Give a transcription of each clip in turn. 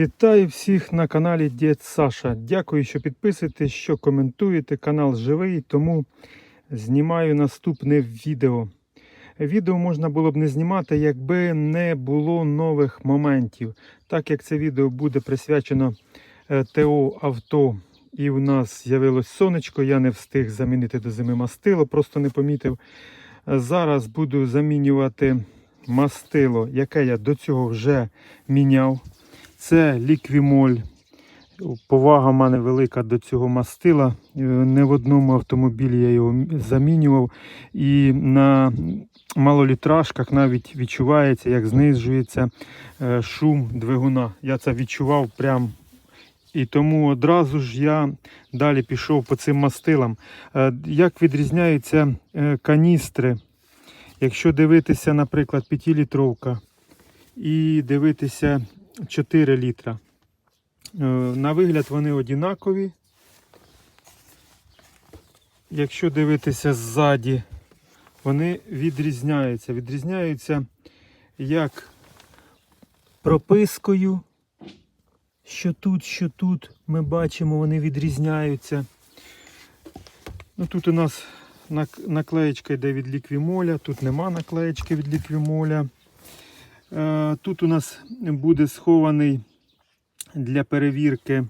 Вітаю всіх на каналі Дід Саша. Дякую, що підписуєтесь, що коментуєте. Канал живий, тому знімаю наступне відео. Відео можна було б не знімати, якби не було нових моментів. Так як це відео буде присвячено е, ТО авто, і в нас з'явилось сонечко, я не встиг замінити до зими мастило, просто не помітив. Зараз буду замінювати мастило, яке я до цього вже міняв. Це ліквімоль. Повага в мене велика до цього мастила. Е, Не в одному автомобілі я його замінював. І на малолітражках навіть відчувається, як знижується е, шум двигуна. Я це відчував прям. І тому одразу ж я далі пішов по цим мастилам. Е, Як відрізняються каністри? Якщо дивитися, наприклад, 5-літровка і дивитися 4 літра. Е, На вигляд вони однакові. Якщо дивитися ззаді, вони відрізняються. Відрізняються як пропискою, що тут, що тут, ми бачимо, вони відрізняються. Ну, тут у нас наклеєчка йде від ліквімоля, тут нема наклеєчки від ліквімоля. Е, Тут у нас буде схований для перевірки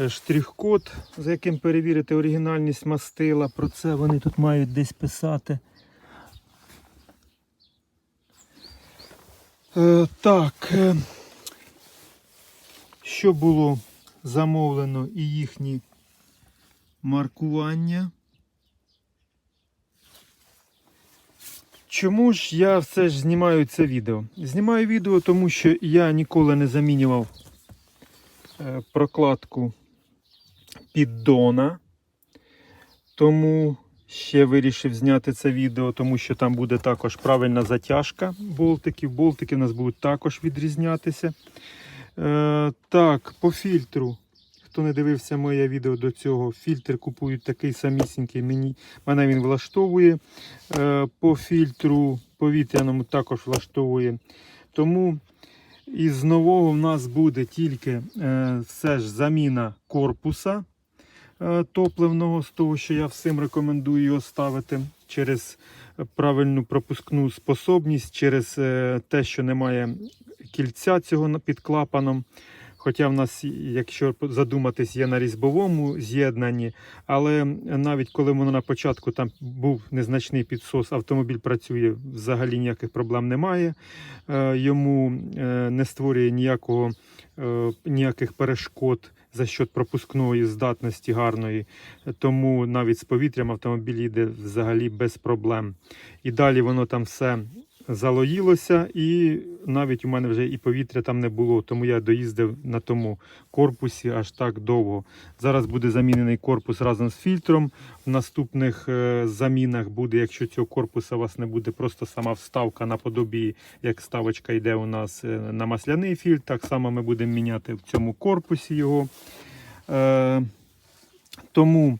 е, штрих-код, за яким перевірити оригінальність мастила. Про це вони тут мають десь писати. Е, Так, що було замовлено і їхні маркування. Чому ж я все ж знімаю це відео? Знімаю відео, тому що я ніколи не замінював е, прокладку піддона. Тому ще вирішив зняти це відео, тому що там буде також правильна затяжка болтиків. Болтики у нас будуть також відрізнятися. Е, так, по фільтру. Хто не дивився моє відео до цього, фільтр купують такий самісінький. Мені, мене він влаштовує. Е, по фільтру повітряному також влаштовує. Тому із нового в нас буде тільки е, все ж заміна корпуса е, топливного, з того, що я всім рекомендую його ставити через правильну пропускну способність, через те, що немає кільця цього під клапаном. Хоча в нас, якщо задуматись, є на різьбовому з'єднанні, але навіть коли воно на початку там був незначний підсос, автомобіль працює, взагалі ніяких проблем немає. Е, Йому е, не створює ніякого, е, ніяких перешкод за счет пропускної здатності гарної. Тому навіть з повітрям автомобіль їде взагалі без проблем. І далі воно там все залоїлося, і навіть у мене вже і повітря там не було, тому я доїздив на тому корпусі аж так довго. Зараз буде замінений корпус разом з фільтром. В наступних е, замінах буде, якщо цього корпуса у вас не буде, просто сама вставка наподобі, як ставочка йде у нас е, на масляний фільтр. Так само ми будемо міняти в цьому корпусі його. Е, тому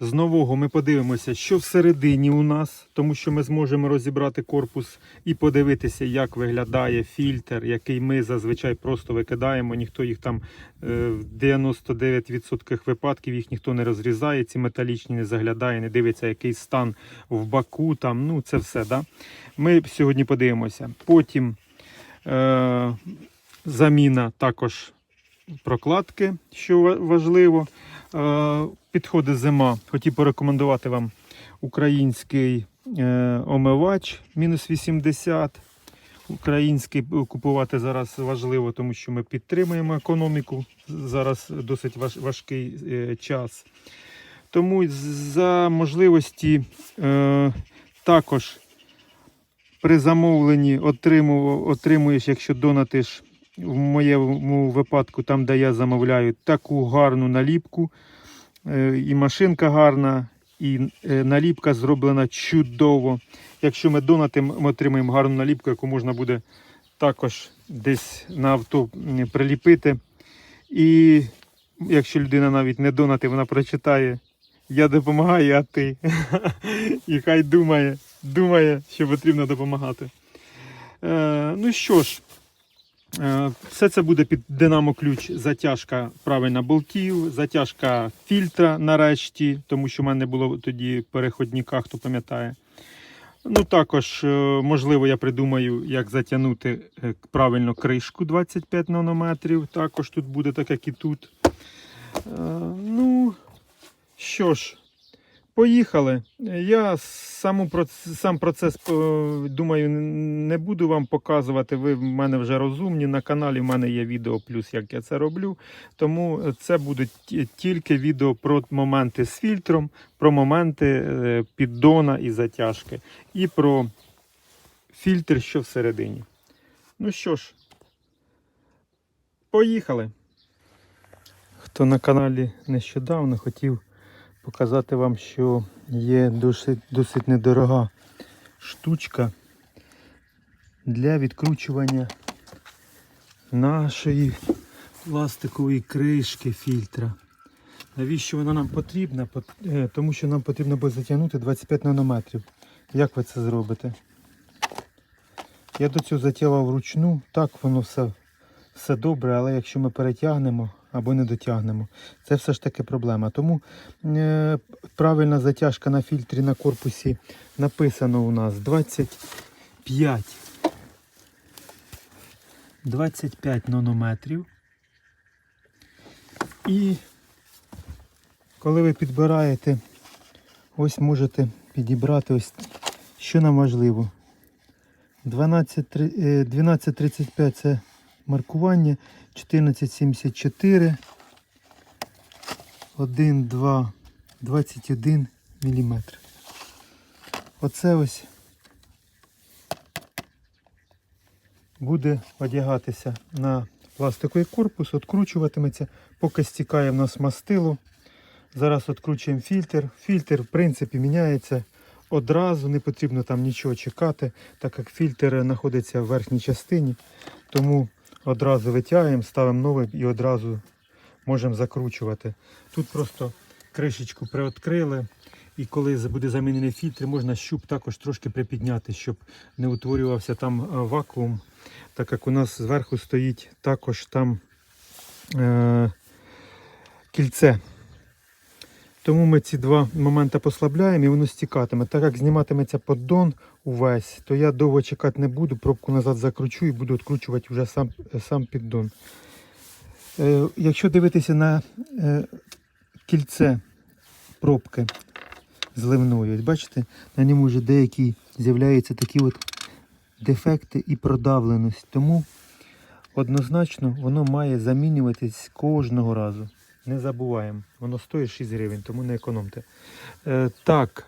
з нового ми подивимося, що всередині у нас, тому що ми зможемо розібрати корпус і подивитися, як виглядає фільтр, який ми зазвичай просто викидаємо. Ніхто їх там е, в 99% випадків їх ніхто не розрізає, ці металічні не заглядає, не дивиться, який стан в баку. Там, ну це все. Да? Ми сьогодні подивимося. Потім е, заміна також прокладки, що важливо. Е, Підходить зима. Хотів порекомендувати вам український е, омивач мінус 80. Український купувати зараз важливо, тому що ми підтримуємо економіку. Зараз досить важ, важкий е, час. Тому за можливості е, також при замовленні отриму, отримуєш, якщо донатиш в моєму випадку, там, де я замовляю, таку гарну наліпку. Е, І машинка гарна, і е, наліпка зроблена чудово. Якщо ми донатимо, ми отримаємо гарну наліпку, яку можна буде також десь на авто приліпити. І якщо людина навіть не донатить, вона прочитає. Я допомагаю, а ти. І хай думає, думає, що потрібно допомагати. Е, ну що ж, Все це буде під динамо-ключ, затяжка правильна болтів, затяжка фільтра нарешті, тому що в мене було тоді переходника, хто пам'ятає. Ну, також, е, можливо, я придумаю, як затягнути е, правильно кришку 25 нанометрів. Також тут буде так, як і тут. Е, Ну, що ж, поїхали. Я саму, сам процес, е, думаю, не буду вам показувати. Ви в мене вже розумні. На каналі в мене є відео, плюс як я це роблю. Тому це будуть тільки відео про моменти з фільтром, про моменти е, піддона і затяжки, і про фільтр, що всередині. Ну що ж, поїхали. Хто на каналі нещодавно хотів показати вам, що є досить, досить недорога штучка для відкручування нашої пластикової кришки фільтра. Навіщо вона нам потрібна? Е, Тому що нам потрібно буде затягнути 25 нанометрів. Як ви це зробите? Я до цього затягував вручну, так воно все, все добре, але якщо ми перетягнемо або не дотягнемо, це все ж таки проблема. Тому е, правильна затяжка на фільтрі на корпусі написано у нас 25. 25 нанометрів. І коли ви підбираєте, ось можете підібрати ось що нам важливо. 12, е, 12.35 це маркування, 14.74, 1, 2, 21 мм. Оце ось буде одягатися на пластиковий корпус, відкручуватиметься, поки стікає в нас мастило. Зараз відкручуємо фільтр. Фільтр, в принципі, міняється одразу, не потрібно там нічого чекати, так як фільтр знаходиться в верхній частині. Тому одразу витягуємо, ставимо новий і одразу можемо закручувати. Тут просто кришечку приоткрили. І коли буде замінений фільтр, можна щуп також трошки припідняти, щоб не утворювався там е, вакуум, так як у нас зверху стоїть також там е- кільце. Тому ми ці два моменти послабляємо і воно стікатиме. Так як зніматиметься поддон увесь, то я довго чекати не буду, пробку назад закручу і буду відкручувати вже сам, сам піддон. Е, якщо дивитися на е, кільце пробки зливної, бачите, на ньому вже деякі з'являються такі от дефекти і продавленість. Тому однозначно воно має замінюватись кожного разу. Не забуваємо. Воно стоїть 6 гривень, тому не економте. Е, так.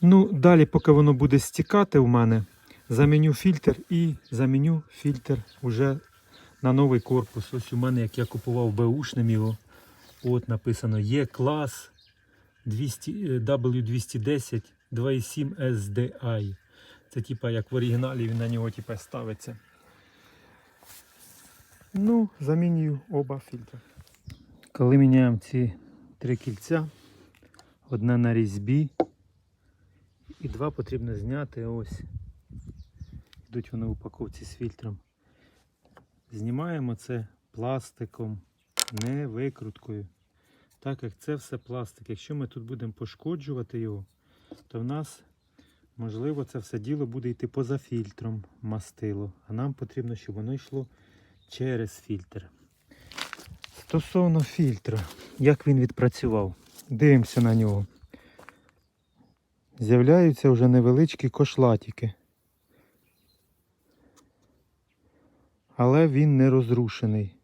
Ну, далі, поки воно буде стікати у мене, заміню фільтр і заміню фільтр уже на новий корпус. Ось у мене, як я купував беушним його. От написано є клас 200, е, W210 2.7 SDI. Це типа як в оригіналі він на нього типа ставиться. Ну, замінюю оба фільтри. Коли міняємо ці три кільця, одне на різьбі і два потрібно зняти ось. Йдуть вони в упаковці з фільтром. Знімаємо це пластиком, не викруткою. Так як це все пластик. Якщо ми тут будемо пошкоджувати його, то в нас, можливо, це все діло буде йти поза фільтром мастило. А нам потрібно, щоб воно йшло через фільтр. Стосовно фільтра, як він відпрацював, дивимося на нього. З'являються вже невеличкі кошлатики. Але він не розрушений.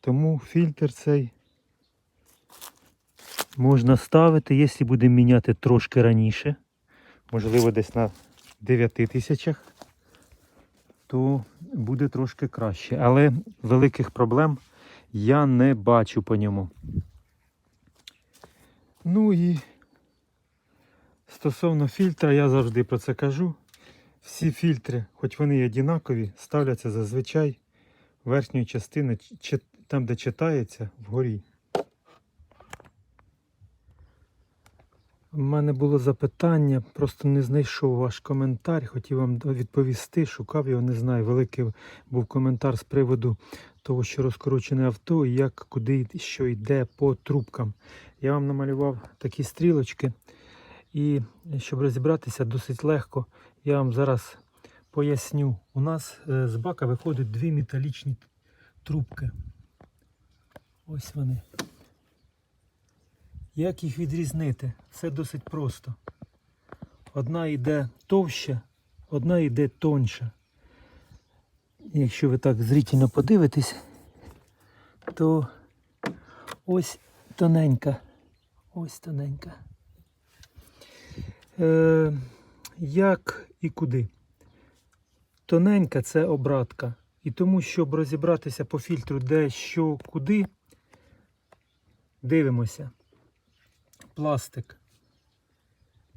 Тому фільтр цей можна ставити, якщо будемо міняти трошки раніше, можливо, десь на 9 тисячах, то буде трошки краще. Але великих проблем я не бачу по ньому. Ну і стосовно фільтра, я завжди про це кажу. Всі фільтри, хоч вони і однакові, ставляться зазвичай верхньої частини, там, де читається, вгорі. У мене було запитання, просто не знайшов ваш коментар. Хотів вам відповісти, шукав його, не знаю. Великий був коментар з приводу того, що розкручене авто і як куди що йде по трубкам. Я вам намалював такі стрілочки, і щоб розібратися досить легко, я вам зараз поясню. У нас е, з бака виходять дві металічні трубки. Ось вони. Як їх відрізнити? Все досить просто. Одна йде товща, одна йде тоньша. Якщо ви так зрительно подивитесь, то ось тоненька. Ось тоненька. Е, як і куди? Тоненька це обратка. І тому, щоб розібратися по фільтру, де що, куди, дивимося. Пластик.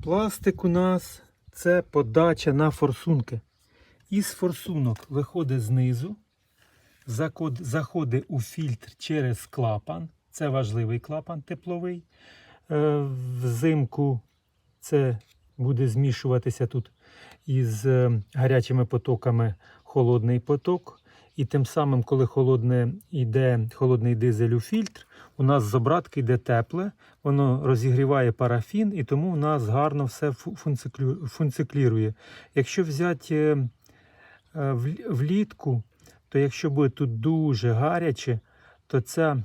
Пластик у нас це подача на форсунки. Із форсунок виходить знизу, заходить у фільтр через клапан. Це важливий клапан тепловий. Е, Взимку це буде змішуватися тут із е, гарячими потоками холодний поток. І тим самим, коли холодне йде, холодний дизель у фільтр, у нас з обратки йде тепле, воно розігріває парафін, і тому у нас гарно все фу- функціклірує. Якщо взяти е, влітку, то якщо буде тут дуже гаряче, то ця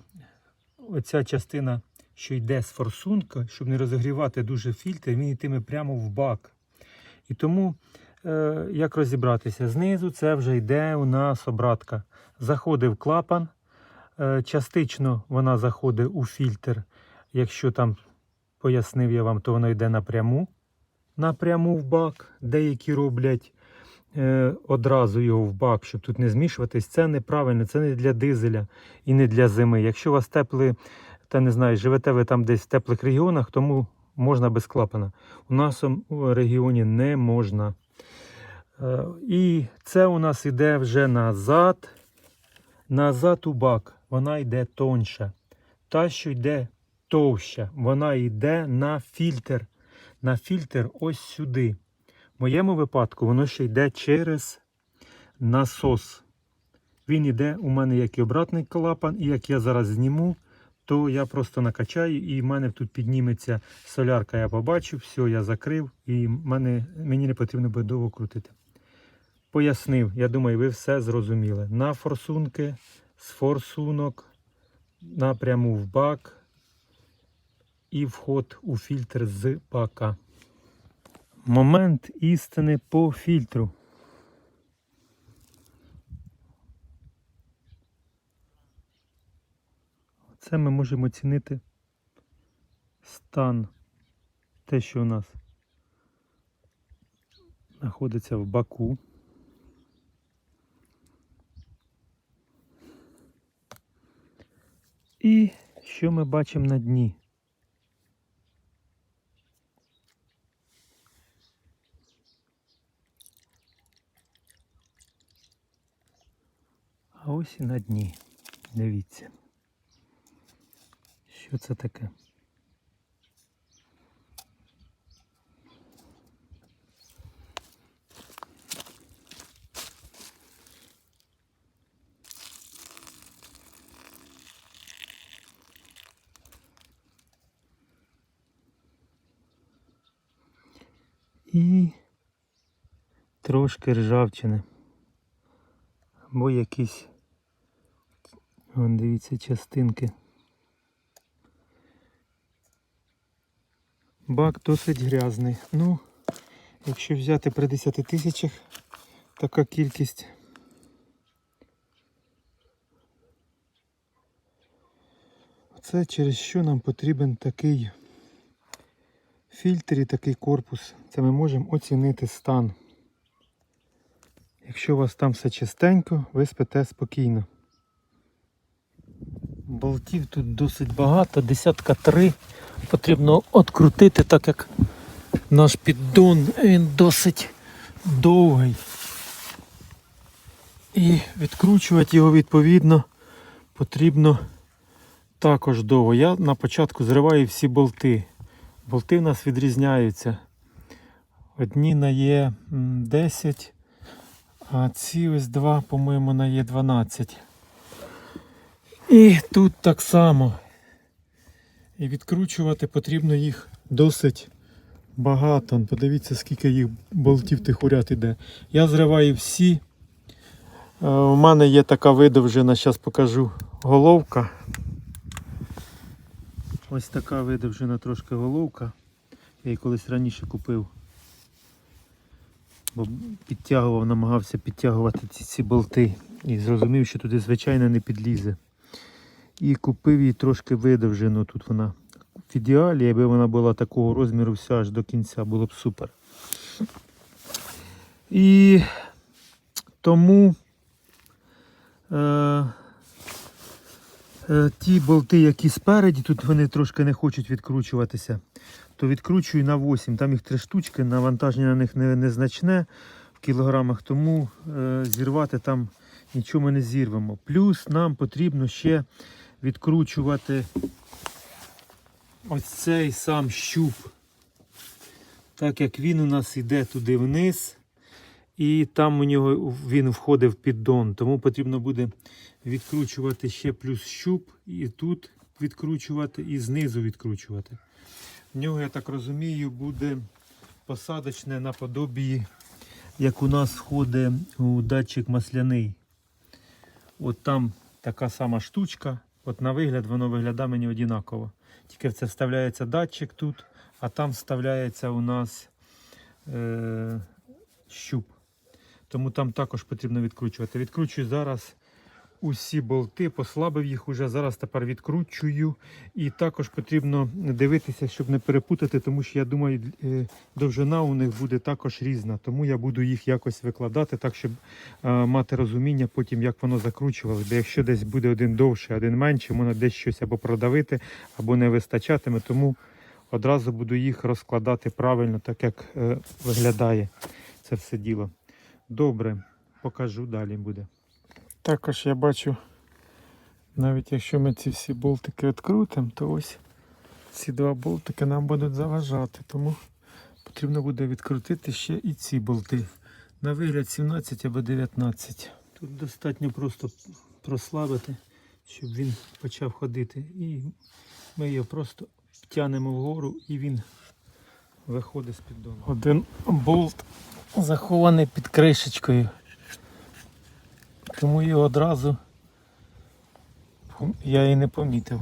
оця частина, що йде з форсунка, щоб не розігрівати дуже фільтр, він йтиме прямо в бак. І тому, як розібратися, знизу це вже йде у нас обратка. Заходить в клапан, е, частично вона заходить у фільтр. Якщо там пояснив я вам, то воно йде напряму, напряму в бак. Деякі роблять е, одразу його в бак, щоб тут не змішуватись. Це неправильно, це не для дизеля і не для зими. Якщо у вас теплий, та не знаю, живете ви там десь в теплих регіонах, тому можна без клапана. У нашому регіоні не можна. Е, І це у нас йде вже назад. Назад у бак. Вона йде тоньша. Та, що йде товща, вона йде на фільтр. На фільтр ось сюди. В моєму випадку воно ще йде через насос. Він йде у мене як і обратний клапан, і як я зараз зніму, то я просто накачаю, і в мене тут підніметься солярка, я побачу, все, я закрив, і мене, мені не потрібно буде довго крутити. Пояснив, я думаю, ви все зрозуміли. На форсунки, з форсунок, напряму в бак і вход у фільтр з бака. Момент істини по фільтру. Це ми можемо оцінити стан, те, що у нас знаходиться в баку. І що ми бачимо на дні? А ось і на дні. Дивіться. Що це таке? І трошки ржавчини. Або якісь, вон дивіться, частинки. Бак досить грязний. Ну, якщо взяти при 10 тисячах, така кількість. Це через що нам потрібен такий фільтр і такий корпус. Це ми можемо оцінити стан. Якщо у вас там все чистенько, ви спите спокійно. Болтів тут досить багато, десятка три. Потрібно открутити, так як наш піддон він досить довгий. І відкручувати його відповідно потрібно також довго. Я на початку зриваю всі болти. Болти в нас відрізняються. Одні на є 10, а ці ось два, по-моєму, на є 12. І тут так само. І відкручувати потрібно їх досить багато. Подивіться, скільки їх болтів тих уряд іде. Я зриваю всі. Е, У мене є така видовжена, зараз покажу головка. Ось така видовжена трошки головка. Я її колись раніше купив. Бо підтягував, намагався підтягувати ці, ці болти. І зрозумів, що туди звичайно не підлізе. І купив її трошки видовжену. Тут вона в ідеалі, якби вона була такого розміру вся аж до кінця, було б супер. І тому е, е, ті болти, які спереді, тут вони трошки не хочуть відкручуватися, то відкручую на 8. Там їх три штучки, навантаження на них не, незначне в кілограмах, тому е, зірвати там нічого ми не зірвемо. Плюс нам потрібно ще відкручувати ось цей сам щуп. Так як він у нас йде туди вниз, і там у нього він входив піддон, тому потрібно буде відкручувати ще плюс щуп, і тут відкручувати, і знизу відкручувати. В нього, я так розумію, буде посадочне наподобі, як у нас входить у датчик масляний. От там така сама штучка. От на вигляд воно виглядає мені однаково. Тільки в це вставляється датчик тут, а там вставляється у нас е, щуп. Тому там також потрібно відкручувати. Відкручую зараз усі болти, послабив їх уже. Зараз тепер відкручую. І також потрібно дивитися, щоб не перепутати, тому що я думаю, е, довжина у них буде також різна. Тому я буду їх якось викладати, так щоб е, мати розуміння потім, як воно закручувалося. Бо якщо десь буде один довший, один менший, можна десь щось або продавити, або не вистачатиме. Тому одразу буду їх розкладати правильно, так як е, виглядає це все діло. Добре, покажу далі буде. Також я бачу, навіть якщо ми ці всі болтики відкрутимо, то ось ці два болтики нам будуть заважати, тому потрібно буде відкрутити ще і ці болти. На вигляд 17 або 19. Тут достатньо просто прослабити, щоб він почав ходити. І ми його просто тянемо вгору і він виходить з піддону. Один болт захований під кришечкою. Тому його одразу я і не помітив.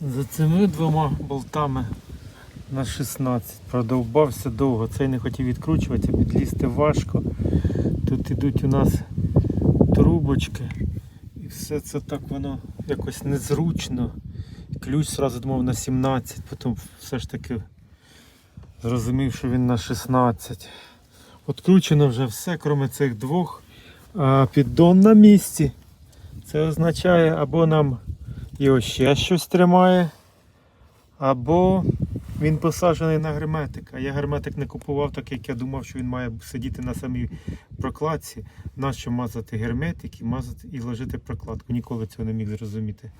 За цими двома болтами на 16 продовбався довго. Цей не хотів відкручуватися, підлізти важко. Тут ідуть у нас трубочки. І все це так воно якось незручно. Ключ зразу думав на 17, потім все ж таки зрозумів, що він на 16. Откручено вже все, крім цих двох. А піддон на місці. Це означає, або нам його ще щось тримає, або він посаджений на герметик. А я герметик не купував, так як я думав, що він має сидіти на самій прокладці. Нащо мазати герметик і мазати і ложити прокладку. Ніколи цього не міг зрозуміти.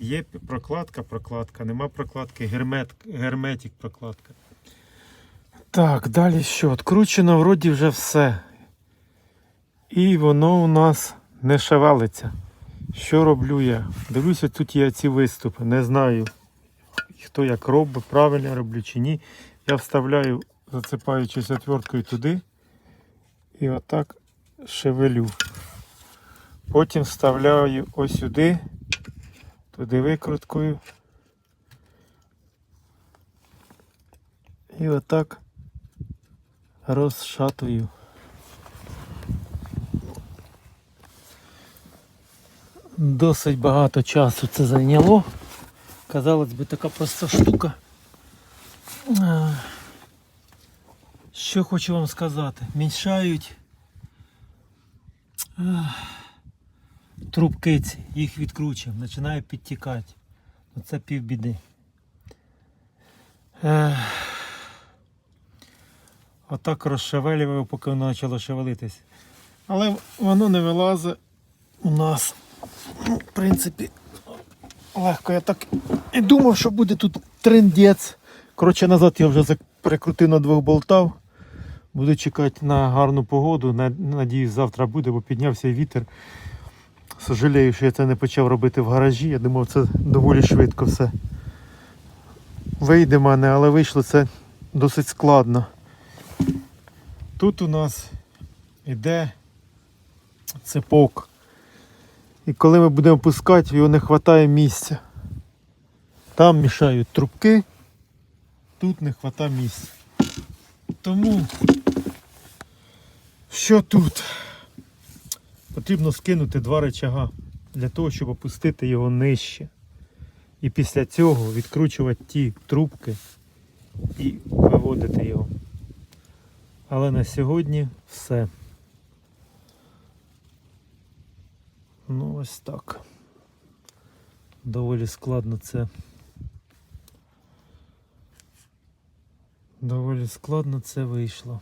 Є прокладка, прокладка, нема прокладки, гермет, герметик, прокладка. Так, далі що? Откручено вроді вже все. І воно у нас не шевелиться. Що роблю я? Дивлюся, тут є ці виступи. Не знаю, хто як робить, правильно роблю чи ні. Я вставляю, засипаючись отверткою туди. І отак шевелю. Потім вставляю ось сюди, туди викруткою. І отак розшатую. Досить багато часу це зайняло. Казалось би, така проста штука. Що хочу вам сказати? Мішають трубки ці, їх відкручуємо, починає підтікати. Оце півбіди. Отак розшевелював, поки воно почало шевелитись. Але воно не вилазить у нас. Ну, в принципі, легко. Я так і думав, що буде тут трендець, Коротше, назад я вже прикрутив на двох болтав. Буду чекати на гарну погоду. Надіюсь, завтра буде, бо піднявся вітер. Сожалію, що я це не почав робити в гаражі. Я думав, це доволі швидко все вийде в мене, але вийшло це досить складно. Тут у нас іде цепок. І коли ми будемо пускати, його не вистачає місця. Там мішають трубки, тут не вистачає місця. Тому що тут? Потрібно скинути два речага для того, щоб опустити його нижче. І після цього відкручувати ті трубки і виводити його. Але на сьогодні все. Ну ось так. Доволі складно це. Доволі складно це вийшло.